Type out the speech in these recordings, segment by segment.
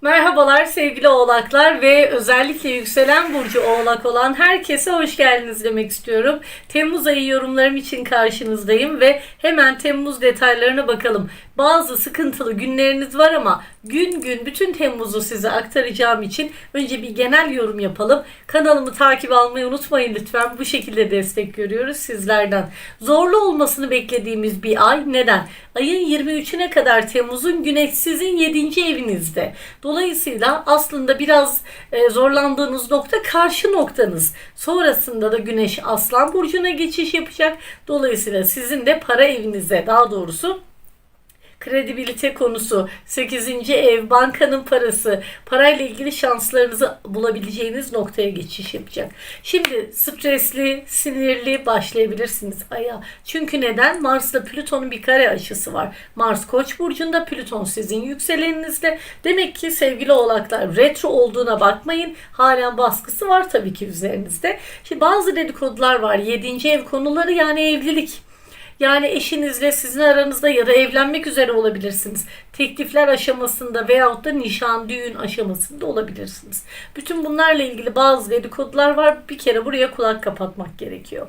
Merhabalar sevgili oğlaklar ve özellikle yükselen burcu oğlak olan herkese hoş geldiniz demek istiyorum. Temmuz ayı yorumlarım için karşınızdayım ve hemen Temmuz detaylarına bakalım. Bazı sıkıntılı günleriniz var ama gün gün bütün Temmuz'u size aktaracağım için önce bir genel yorum yapalım. Kanalımı takip almayı unutmayın lütfen. Bu şekilde destek görüyoruz sizlerden. Zorlu olmasını beklediğimiz bir ay. Neden? Ayın 23'üne kadar Temmuz'un güneş sizin 7. evinizde. Dolayısıyla aslında biraz e, zorlandığınız nokta karşı noktanız. Sonrasında da güneş Aslan Burcu'na geçiş yapacak. Dolayısıyla sizin de para evinize daha doğrusu kredibilite konusu, 8. ev, bankanın parası, parayla ilgili şanslarınızı bulabileceğiniz noktaya geçiş yapacak. Şimdi stresli, sinirli başlayabilirsiniz aya. Çünkü neden? Mars'la Plüton'un bir kare açısı var. Mars Koç burcunda, Plüton sizin yükseleninizde. Demek ki sevgili oğlaklar retro olduğuna bakmayın. Halen baskısı var tabii ki üzerinizde. Şimdi bazı dedikodular var. 7. ev konuları yani evlilik yani eşinizle sizin aranızda ya da evlenmek üzere olabilirsiniz. Teklifler aşamasında veyahut da nişan, düğün aşamasında olabilirsiniz. Bütün bunlarla ilgili bazı dedikodular var. Bir kere buraya kulak kapatmak gerekiyor.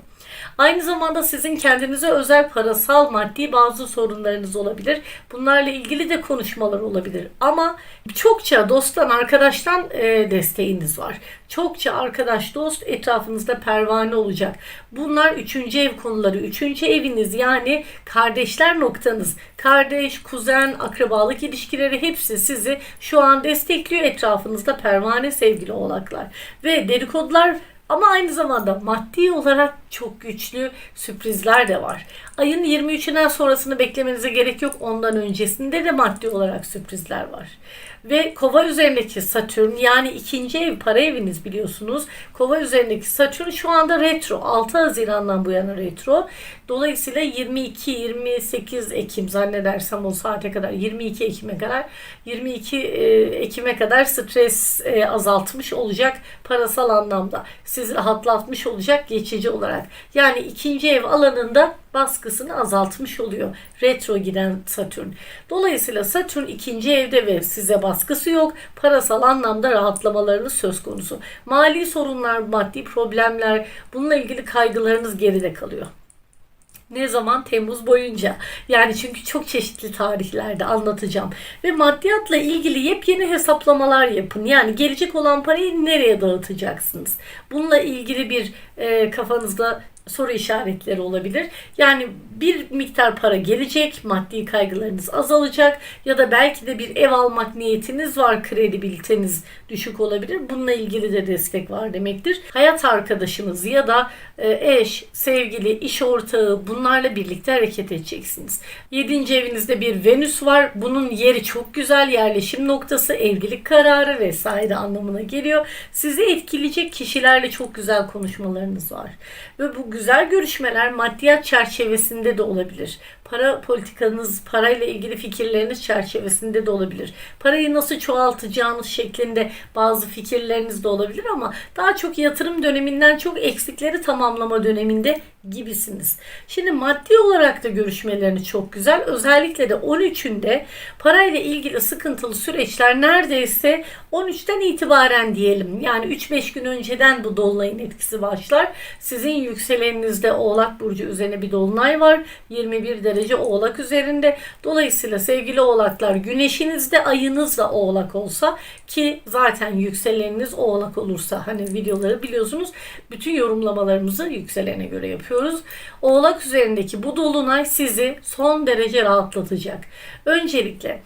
Aynı zamanda sizin kendinize özel parasal maddi bazı sorunlarınız olabilir. Bunlarla ilgili de konuşmalar olabilir. Ama çokça dosttan, arkadaştan e, desteğiniz var. Çokça arkadaş, dost etrafınızda pervane olacak. Bunlar üçüncü ev konuları. Üçüncü eviniz yani kardeşler noktanız. Kardeş, kuzen, akrabalık ilişkileri hepsi sizi şu an destekliyor etrafınızda pervane sevgili oğlaklar. Ve dedikodular ama aynı zamanda maddi olarak çok güçlü sürprizler de var. Ayın 23'ünden sonrasını beklemenize gerek yok. Ondan öncesinde de maddi olarak sürprizler var. Ve kova üzerindeki Satürn yani ikinci ev para eviniz biliyorsunuz. Kova üzerindeki Satürn şu anda retro. 6 Haziran'dan bu yana retro. Dolayısıyla 22-28 Ekim zannedersem o saate kadar 22 Ekim'e kadar 22 e, Ekim'e kadar stres e, azaltmış olacak parasal anlamda. Sizi rahatlatmış olacak geçici olarak. Yani ikinci ev alanında baskısını azaltmış oluyor. Retro giden Satürn. Dolayısıyla Satürn ikinci evde ve size baskısı yok. Parasal anlamda rahatlamalarınız söz konusu. Mali sorunlar, maddi problemler, bununla ilgili kaygılarınız geride kalıyor. Ne zaman? Temmuz boyunca. Yani çünkü çok çeşitli tarihlerde anlatacağım. Ve maddiyatla ilgili yepyeni hesaplamalar yapın. Yani gelecek olan parayı nereye dağıtacaksınız? Bununla ilgili bir e, kafanızda soru işaretleri olabilir. Yani bir miktar para gelecek, maddi kaygılarınız azalacak ya da belki de bir ev almak niyetiniz var, kredibiliteniz düşük olabilir. Bununla ilgili de destek var demektir. Hayat arkadaşınız ya da e, eş, sevgili, iş ortağı bunlarla birlikte hareket edeceksiniz. 7. evinizde bir Venüs var. Bunun yeri çok güzel yerleşim noktası, evlilik kararı vesaire anlamına geliyor. Sizi etkileyecek kişilerle çok güzel konuşmalarınız var. Ve bu güzel görüşmeler maddiyat çerçevesinde de olabilir. Para politikanız, parayla ilgili fikirleriniz çerçevesinde de olabilir. Parayı nasıl çoğaltacağınız şeklinde bazı fikirleriniz de olabilir ama daha çok yatırım döneminden çok eksikleri tamamlama döneminde gibisiniz. Şimdi maddi olarak da görüşmeleriniz çok güzel. Özellikle de 13'ünde parayla ilgili sıkıntılı süreçler neredeyse 13'ten itibaren diyelim. Yani 3-5 gün önceden bu dolunayın etkisi başlar. Sizin yükseleninizde Oğlak Burcu üzerine bir dolunay var. 21 derece Oğlak üzerinde. Dolayısıyla sevgili Oğlaklar güneşinizde ayınızla Oğlak olsa ki zaten yükseleniniz Oğlak olursa hani videoları biliyorsunuz bütün yorumlamalarımızı yükselene göre yapıyoruz. Oğlak üzerindeki bu dolunay sizi son derece rahatlatacak. Öncelikle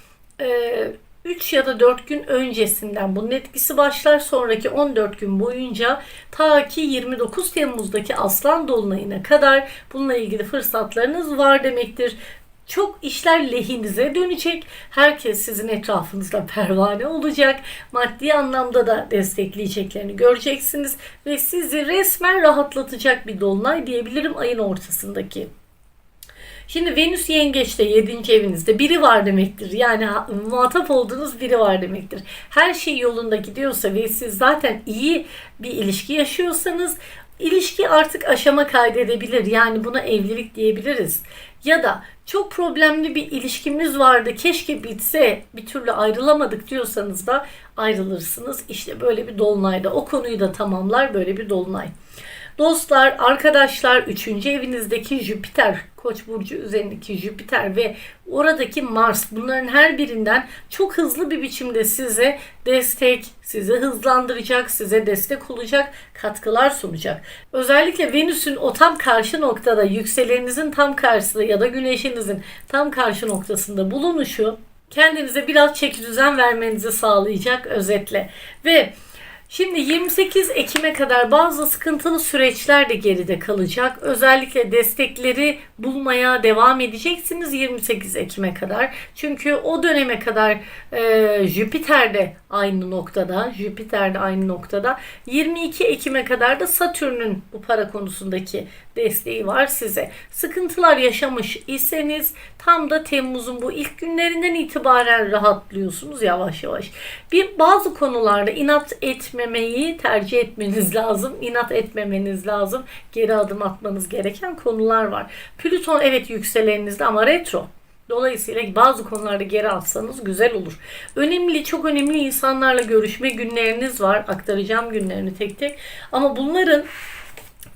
3 ya da 4 gün öncesinden bunun etkisi başlar. Sonraki 14 gün boyunca ta ki 29 Temmuz'daki Aslan Dolunay'ına kadar bununla ilgili fırsatlarınız var demektir. Çok işler lehinize dönecek. Herkes sizin etrafınızda pervane olacak. Maddi anlamda da destekleyeceklerini göreceksiniz. Ve sizi resmen rahatlatacak bir dolunay diyebilirim ayın ortasındaki. Şimdi Venüs yengeçte 7. evinizde biri var demektir. Yani muhatap olduğunuz biri var demektir. Her şey yolunda gidiyorsa ve siz zaten iyi bir ilişki yaşıyorsanız ilişki artık aşama kaydedebilir. Yani buna evlilik diyebiliriz. ya da çok problemli bir ilişkimiz vardı keşke bitse bir türlü ayrılamadık diyorsanız da ayrılırsınız. İşte böyle bir dolunayda o konuyu da tamamlar böyle bir dolunay. Dostlar, arkadaşlar, 3. evinizdeki Jüpiter, Koç burcu üzerindeki Jüpiter ve oradaki Mars bunların her birinden çok hızlı bir biçimde size destek, sizi hızlandıracak, size destek olacak, katkılar sunacak. Özellikle Venüs'ün o tam karşı noktada, yükselerinizin tam karşısında ya da güneşinizin tam karşı noktasında bulunuşu kendinize biraz çeki düzen vermenizi sağlayacak özetle. Ve Şimdi 28 Ekim'e kadar bazı sıkıntılı süreçler de geride kalacak. Özellikle destekleri bulmaya devam edeceksiniz 28 Ekim'e kadar. Çünkü o döneme kadar e, Jüpiter de aynı noktada. Jüpiter de aynı noktada. 22 Ekim'e kadar da Satürn'ün bu para konusundaki desteği var size. Sıkıntılar yaşamış iseniz tam da Temmuz'un bu ilk günlerinden itibaren rahatlıyorsunuz yavaş yavaş. Bir bazı konularda inat etmemeyi tercih etmeniz lazım. İnat etmemeniz lazım. Geri adım atmanız gereken konular var. Plüton evet yükselenizde ama retro. Dolayısıyla bazı konularda geri atsanız güzel olur. Önemli, çok önemli insanlarla görüşme günleriniz var. Aktaracağım günlerini tek tek. Ama bunların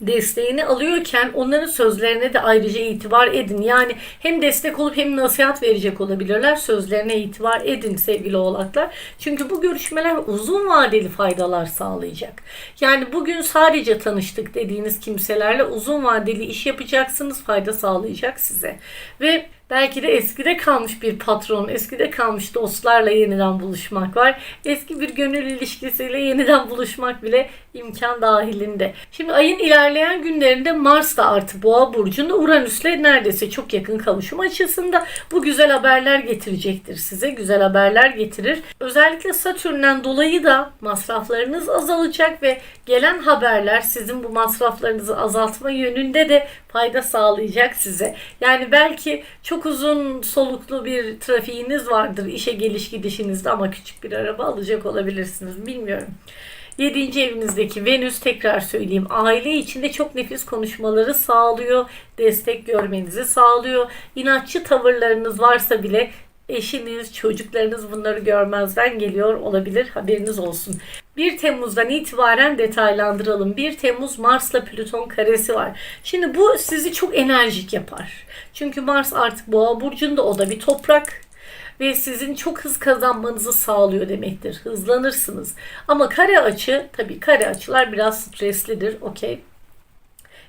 desteğini alıyorken onların sözlerine de ayrıca itibar edin. Yani hem destek olup hem nasihat verecek olabilirler. Sözlerine itibar edin sevgili oğlaklar. Çünkü bu görüşmeler uzun vadeli faydalar sağlayacak. Yani bugün sadece tanıştık dediğiniz kimselerle uzun vadeli iş yapacaksınız. Fayda sağlayacak size. Ve Belki de eskide kalmış bir patron, eskide kalmış dostlarla yeniden buluşmak var. Eski bir gönül ilişkisiyle yeniden buluşmak bile imkan dahilinde. Şimdi ayın ilerleyen günlerinde Mars da artı Boğa burcunda Uranüs'le neredeyse çok yakın kavuşum açısında bu güzel haberler getirecektir size. Güzel haberler getirir. Özellikle Satürn'den dolayı da masraflarınız azalacak ve gelen haberler sizin bu masraflarınızı azaltma yönünde de fayda sağlayacak size. Yani belki çok uzun soluklu bir trafiğiniz vardır işe geliş gidişinizde ama küçük bir araba alacak olabilirsiniz. Bilmiyorum. 7. evinizdeki Venüs tekrar söyleyeyim aile içinde çok nefis konuşmaları sağlıyor. Destek görmenizi sağlıyor. İnatçı tavırlarınız varsa bile eşiniz, çocuklarınız bunları görmezden geliyor olabilir. Haberiniz olsun. 1 Temmuz'dan itibaren detaylandıralım. 1 Temmuz Mars'la Plüton karesi var. Şimdi bu sizi çok enerjik yapar. Çünkü Mars artık Boğa burcunda o da bir toprak ve sizin çok hız kazanmanızı sağlıyor demektir. Hızlanırsınız. Ama kare açı tabii kare açılar biraz streslidir. Okey.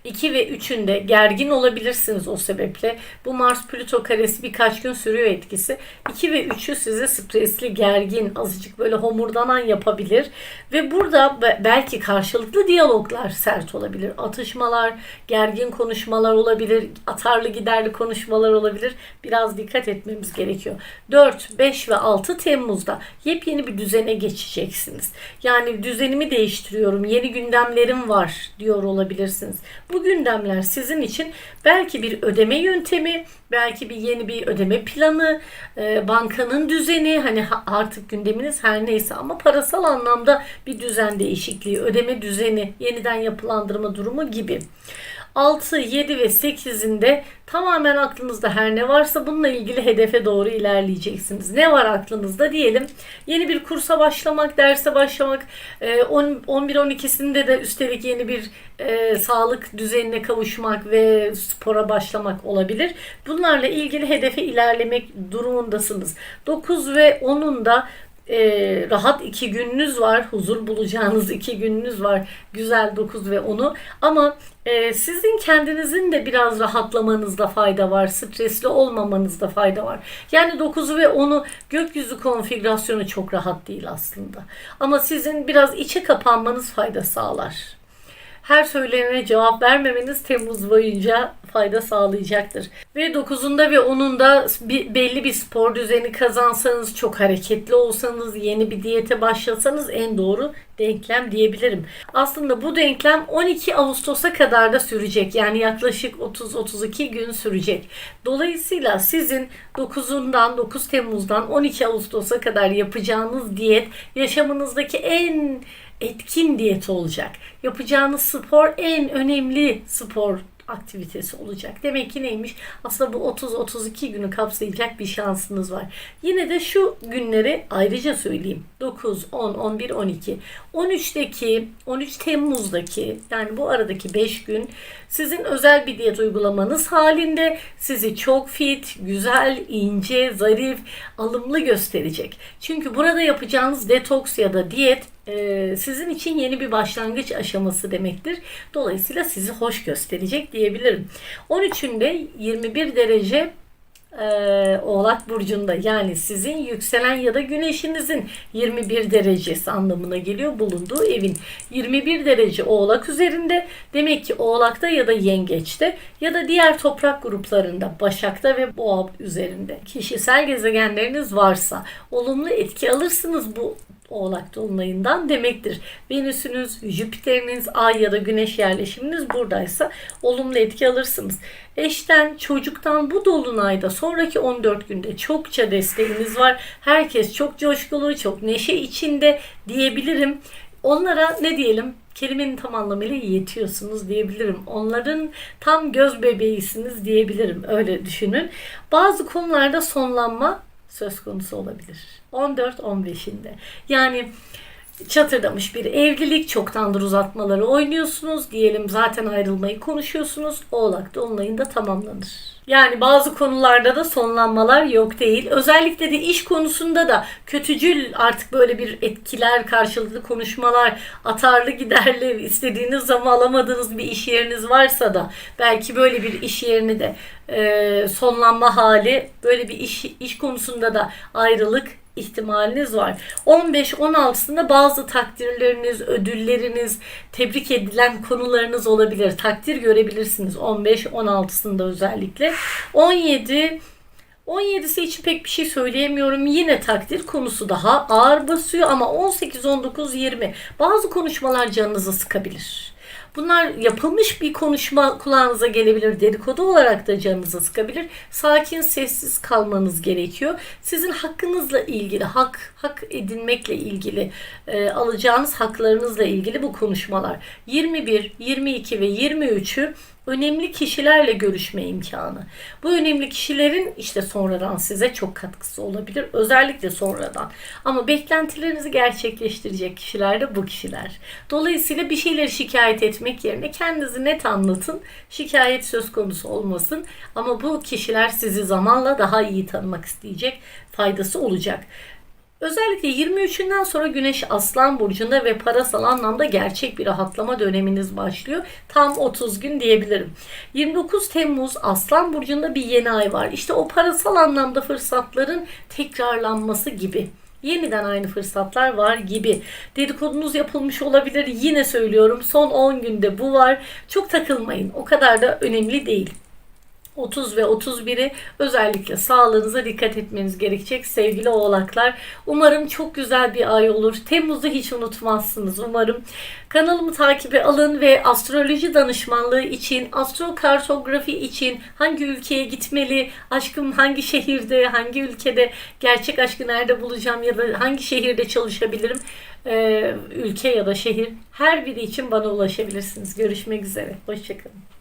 2 ve 3'ünde gergin olabilirsiniz o sebeple. Bu Mars Plüto karesi birkaç gün sürüyor etkisi. 2 ve 3'ü size stresli, gergin, azıcık böyle homurdanan yapabilir. Ve burada belki karşılıklı diyaloglar sert olabilir. Atışmalar, gergin konuşmalar olabilir. Atarlı giderli konuşmalar olabilir. Biraz dikkat etmemiz gerekiyor. 4, 5 ve 6 Temmuz'da yepyeni bir düzene geçeceksiniz. Yani düzenimi değiştiriyorum, yeni gündemlerim var diyor olabilirsiniz. Bu gündemler sizin için belki bir ödeme yöntemi, belki bir yeni bir ödeme planı, e, bankanın düzeni, hani artık gündeminiz her neyse ama parasal anlamda bir düzen değişikliği, ödeme düzeni, yeniden yapılandırma durumu gibi. 6, 7 ve 8'inde tamamen aklınızda her ne varsa bununla ilgili hedefe doğru ilerleyeceksiniz. Ne var aklınızda diyelim. Yeni bir kursa başlamak, derse başlamak, 11-12'sinde e, de üstelik yeni bir e, sağlık düzenine kavuşmak ve spora başlamak olabilir. Bunlarla ilgili hedefe ilerlemek durumundasınız. 9 ve 10'un da e, rahat iki gününüz var. Huzur bulacağınız iki gününüz var. Güzel 9 ve 10'u. Ama e, sizin kendinizin de biraz rahatlamanızda fayda var. Stresli olmamanızda fayda var. Yani 9'u ve 10'u gökyüzü konfigürasyonu çok rahat değil aslında. Ama sizin biraz içe kapanmanız fayda sağlar her söylenene cevap vermemeniz Temmuz boyunca fayda sağlayacaktır. Ve 9'unda ve 10'unda bir, belli bir spor düzeni kazansanız, çok hareketli olsanız, yeni bir diyete başlasanız en doğru denklem diyebilirim. Aslında bu denklem 12 Ağustos'a kadar da sürecek. Yani yaklaşık 30-32 gün sürecek. Dolayısıyla sizin 9'undan 9 Temmuz'dan 12 Ağustos'a kadar yapacağınız diyet yaşamınızdaki en etkin diyet olacak. Yapacağınız spor en önemli spor aktivitesi olacak. Demek ki neymiş? Aslında bu 30-32 günü kapsayacak bir şansınız var. Yine de şu günleri ayrıca söyleyeyim. 9, 10, 11, 12. 13'teki, 13 Temmuz'daki yani bu aradaki 5 gün sizin özel bir diyet uygulamanız halinde sizi çok fit, güzel, ince, zarif, alımlı gösterecek. Çünkü burada yapacağınız detoks ya da diyet sizin için yeni bir başlangıç aşaması demektir. Dolayısıyla sizi hoş gösterecek diyebilirim. 13'ünde 21 derece e, Oğlak Burcu'nda yani sizin yükselen ya da güneşinizin 21 derecesi anlamına geliyor bulunduğu evin. 21 derece Oğlak üzerinde demek ki Oğlak'ta ya da Yengeç'te ya da diğer toprak gruplarında Başak'ta ve Boğa üzerinde kişisel gezegenleriniz varsa olumlu etki alırsınız bu Oğlak Dolunay'ından demektir. Venüsünüz, Jüpiter'iniz, Ay ya da Güneş yerleşiminiz buradaysa olumlu etki alırsınız. Eşten, çocuktan bu dolunayda sonraki 14 günde çokça desteğiniz var. Herkes çok coşkulu, çok neşe içinde diyebilirim. Onlara ne diyelim? Kelimenin tam anlamıyla yetiyorsunuz diyebilirim. Onların tam göz bebeğisiniz diyebilirim. Öyle düşünün. Bazı konularda sonlanma söz konusu olabilir. 14-15'inde. Yani çatırdamış bir evlilik, çoktandır uzatmaları oynuyorsunuz. Diyelim zaten ayrılmayı konuşuyorsunuz. Oğlak Dolunay'ında tamamlanır. Yani bazı konularda da sonlanmalar yok değil. Özellikle de iş konusunda da kötücül artık böyle bir etkiler, karşılıklı konuşmalar, atarlı giderli istediğiniz zaman alamadığınız bir iş yeriniz varsa da belki böyle bir iş yerini de e, sonlanma hali, böyle bir iş, iş konusunda da ayrılık ihtimaliniz var. 15-16'sında bazı takdirleriniz, ödülleriniz, tebrik edilen konularınız olabilir. Takdir görebilirsiniz 15-16'sında özellikle. 17 17'si için pek bir şey söyleyemiyorum. Yine takdir konusu daha ağır basıyor ama 18, 19, 20 bazı konuşmalar canınızı sıkabilir. Bunlar yapılmış bir konuşma kulağınıza gelebilir. Dedikodu olarak da canınızı sıkabilir. Sakin, sessiz kalmanız gerekiyor. Sizin hakkınızla ilgili, hak hak edinmekle ilgili, e, alacağınız haklarınızla ilgili bu konuşmalar. 21, 22 ve 23'ü önemli kişilerle görüşme imkanı. Bu önemli kişilerin işte sonradan size çok katkısı olabilir. Özellikle sonradan. Ama beklentilerinizi gerçekleştirecek kişiler de bu kişiler. Dolayısıyla bir şeyleri şikayet etmek yerine kendinizi net anlatın. Şikayet söz konusu olmasın. Ama bu kişiler sizi zamanla daha iyi tanımak isteyecek. Faydası olacak. Özellikle 23'ünden sonra Güneş Aslan Burcu'nda ve parasal anlamda gerçek bir rahatlama döneminiz başlıyor. Tam 30 gün diyebilirim. 29 Temmuz Aslan Burcu'nda bir yeni ay var. İşte o parasal anlamda fırsatların tekrarlanması gibi. Yeniden aynı fırsatlar var gibi. Dedikodunuz yapılmış olabilir. Yine söylüyorum son 10 günde bu var. Çok takılmayın. O kadar da önemli değil. 30 ve 31'i özellikle sağlığınıza dikkat etmeniz gerekecek sevgili oğlaklar. Umarım çok güzel bir ay olur. Temmuz'u hiç unutmazsınız umarım. Kanalımı takibe alın ve astroloji danışmanlığı için, astrokartografi için hangi ülkeye gitmeli, aşkım hangi şehirde, hangi ülkede, gerçek aşkı nerede bulacağım ya da hangi şehirde çalışabilirim, ee, ülke ya da şehir her biri için bana ulaşabilirsiniz. Görüşmek üzere. Hoşçakalın.